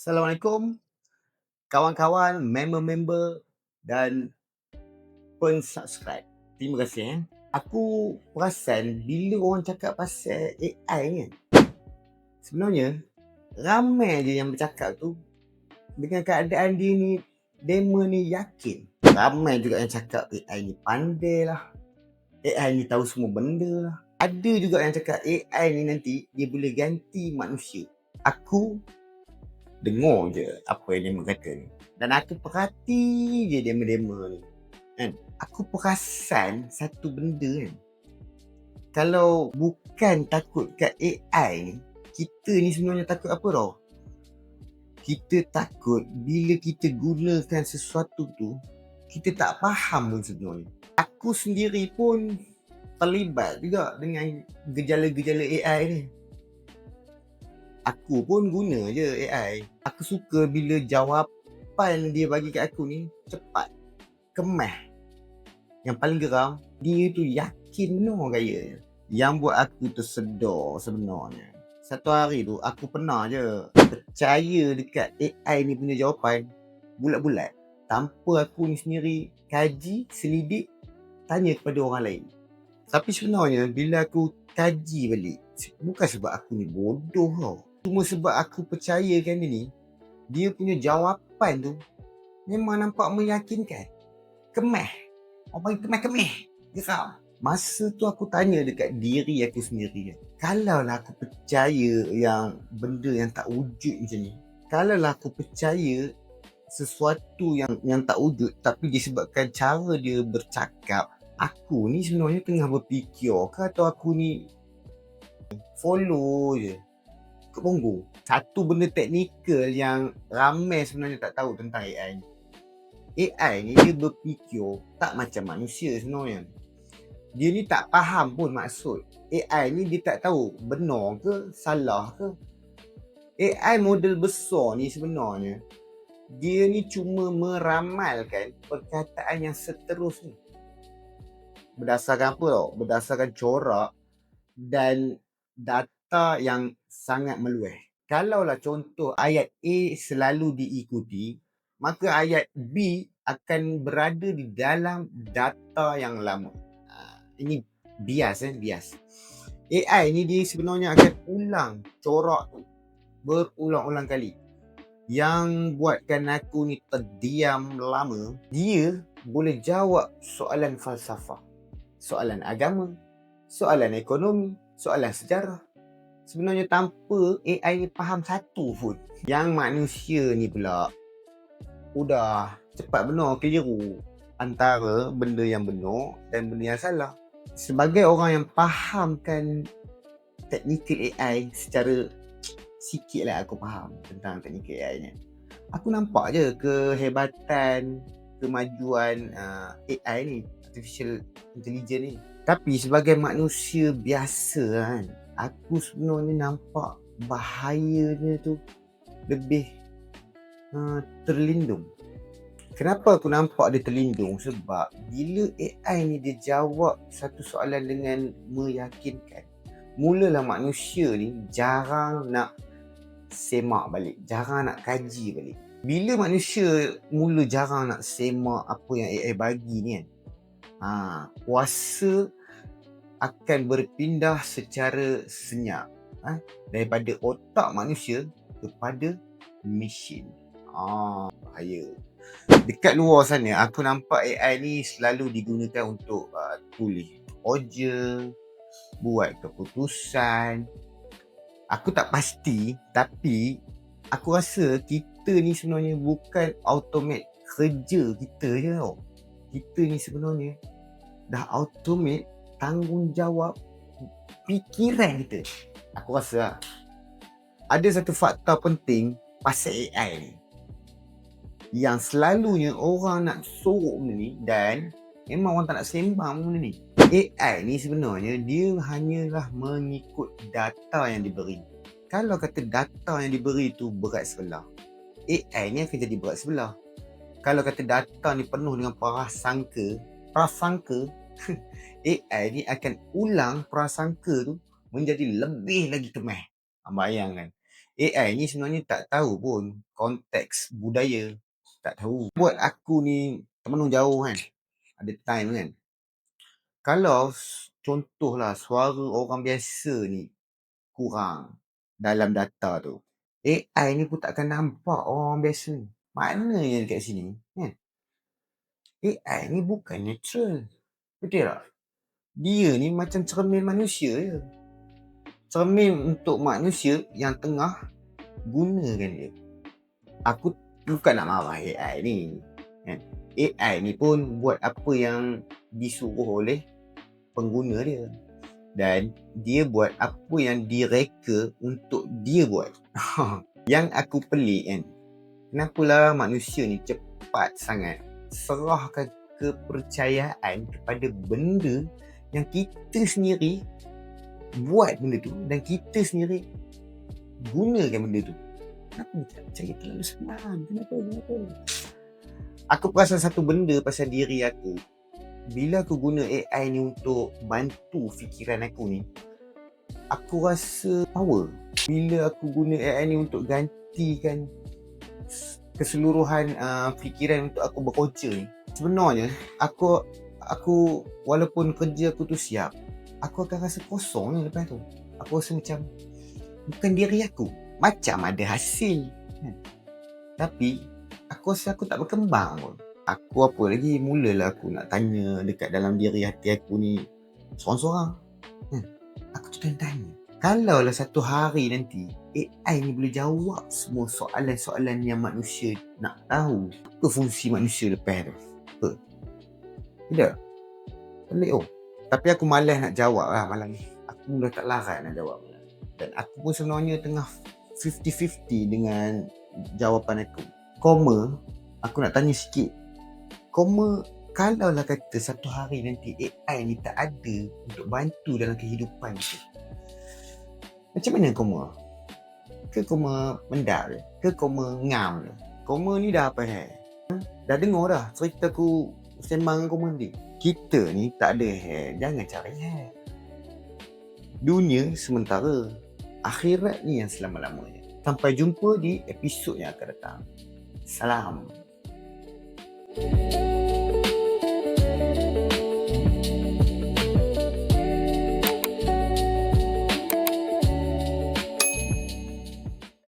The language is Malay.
Assalamualaikum kawan-kawan, member-member dan pensubscribe. Terima kasih eh. Aku perasan bila orang cakap pasal AI kan. Sebenarnya ramai je yang bercakap tu dengan keadaan dia ni demo ni yakin. Ramai juga yang cakap AI ni pandai lah. AI ni tahu semua benda lah. Ada juga yang cakap AI ni nanti dia boleh ganti manusia. Aku dengar je apa yang dia kata ni. Dan aku perhati je demo-demo ni. Kan? Aku perasan satu benda kan. Kalau bukan takut kat AI ni, kita ni sebenarnya takut apa tau? Kita takut bila kita gunakan sesuatu tu, kita tak faham pun sebenarnya. Aku sendiri pun terlibat juga dengan gejala-gejala AI ni aku pun guna je AI. Aku suka bila jawapan dia bagi kat aku ni cepat. Kemah. Yang paling geram, dia tu yakin benar gaya Yang buat aku tersedar sebenarnya. Satu hari tu aku pernah je percaya dekat AI ni punya jawapan bulat-bulat. Tanpa aku ni sendiri kaji, selidik, tanya kepada orang lain. Tapi sebenarnya bila aku kaji balik, bukan sebab aku ni bodoh tau. Cuma sebab aku percayakan dia ni, dia punya jawapan tu memang nampak meyakinkan. Kemah. Orang panggil kemah-kemah. Geram. Masa tu aku tanya dekat diri aku sendiri. Kalau lah aku percaya yang benda yang tak wujud macam ni. Kalau lah aku percaya sesuatu yang yang tak wujud tapi disebabkan cara dia bercakap aku ni sebenarnya tengah berfikir ke atau aku ni follow je ke Bongo. Satu benda teknikal yang ramai sebenarnya tak tahu tentang AI ni. AI ni dia berfikir tak macam manusia sebenarnya. Dia ni tak faham pun maksud. AI ni dia tak tahu benar ke salah ke. AI model besar ni sebenarnya dia ni cuma meramalkan perkataan yang seterusnya. Berdasarkan apa tau? Berdasarkan corak dan data yang sangat meluas. Kalaulah contoh ayat A selalu diikuti, maka ayat B akan berada di dalam data yang lama. Ah, ini bias eh, bias. AI ni dia sebenarnya akan ulang corak tu berulang-ulang kali. Yang buatkan aku ni terdiam lama, dia boleh jawab soalan falsafah, soalan agama, soalan ekonomi, soalan sejarah, sebenarnya tanpa AI ni faham satu pun. Yang manusia ni pula udah cepat benar keliru antara benda yang benar dan benda yang salah. Sebagai orang yang fahamkan teknikal AI secara sikit lah aku faham tentang teknikal AI ni. Aku nampak je kehebatan, kemajuan uh, AI ni, artificial intelligence ni. Tapi sebagai manusia biasa kan, aku sebenarnya nampak bahayanya tu lebih uh, terlindung. Kenapa aku nampak dia terlindung? Sebab bila AI ni dia jawab satu soalan dengan meyakinkan, mulalah manusia ni jarang nak semak balik, jarang nak kaji balik. Bila manusia mula jarang nak semak apa yang AI bagi ni kan, ha, kuasa akan berpindah secara senyap ha? daripada otak manusia kepada mesin. Ah, bahaya. Dekat luar sana aku nampak AI ni selalu digunakan untuk uh, tulis order, buat keputusan. Aku tak pasti tapi aku rasa kita ni sebenarnya bukan automate kerja kita je tau. Kita ni sebenarnya dah automate tanggungjawab fikiran kita. Aku rasa lah. ada satu fakta penting pasal AI ni. Yang selalunya orang nak sorok benda ni dan memang orang tak nak sembang benda ni. AI ni sebenarnya dia hanyalah mengikut data yang diberi. Kalau kata data yang diberi tu berat sebelah, AI ni akan jadi berat sebelah. Kalau kata data ni penuh dengan prasangka, prasangka AI ni akan ulang prasangka tu menjadi lebih lagi kemah. Ha, bayangkan. AI ni sebenarnya tak tahu pun konteks budaya. Tak tahu. Buat aku ni termenung jauh kan. Ada time kan. Kalau contohlah suara orang biasa ni kurang dalam data tu. AI ni pun takkan nampak orang biasa. Mana yang dekat sini? Kan? AI ni bukan natural. Betul tak? Dia ni macam cermin manusia je. Cermin untuk manusia yang tengah gunakan dia. Aku bukan nak marah AI ni. Kan? AI ni pun buat apa yang disuruh oleh pengguna dia. Dan dia buat apa yang direka untuk dia buat. yang aku pelik kan. Kenapalah manusia ni cepat sangat serahkan kepercayaan kepada benda yang kita sendiri buat benda tu dan kita sendiri gunakan benda tu. Kenapa kita percaya terlalu senang? Kenapa? Kenapa? Aku perasan satu benda pasal diri aku bila aku guna AI ni untuk bantu fikiran aku ni, aku rasa power. Bila aku guna AI ni untuk gantikan keseluruhan uh, fikiran untuk aku bekerja ni, sebenarnya aku aku walaupun kerja aku tu siap, aku akan rasa kosong ni lepas tu. Aku rasa macam bukan diri aku. Macam ada hasil. Hmm. Tapi aku rasa aku tak berkembang pun aku apa lagi mulalah aku nak tanya dekat dalam diri hati aku ni seorang-seorang hmm. aku tu tanya kalau lah satu hari nanti AI ni boleh jawab semua soalan-soalan yang manusia nak tahu apa fungsi manusia lepas tu apa tidak pelik oh tapi aku malas nak jawab lah malam ni aku dah tak larat nak jawab dan aku pun sebenarnya tengah 50-50 dengan jawapan aku koma aku nak tanya sikit Koma kalau lah kata satu hari nanti AI ni tak ada untuk bantu dalam kehidupan kita. Macam mana koma? Ke koma mendak ke? Koma ngam? Koma ni dah apa hair? Dah dengar dah cerita ku sembang koma ni. Kita ni tak ada hair, jangan cari hair. Dunia sementara, akhirat ni yang selama-lamanya. Sampai jumpa di episod yang akan datang. Salam. thank you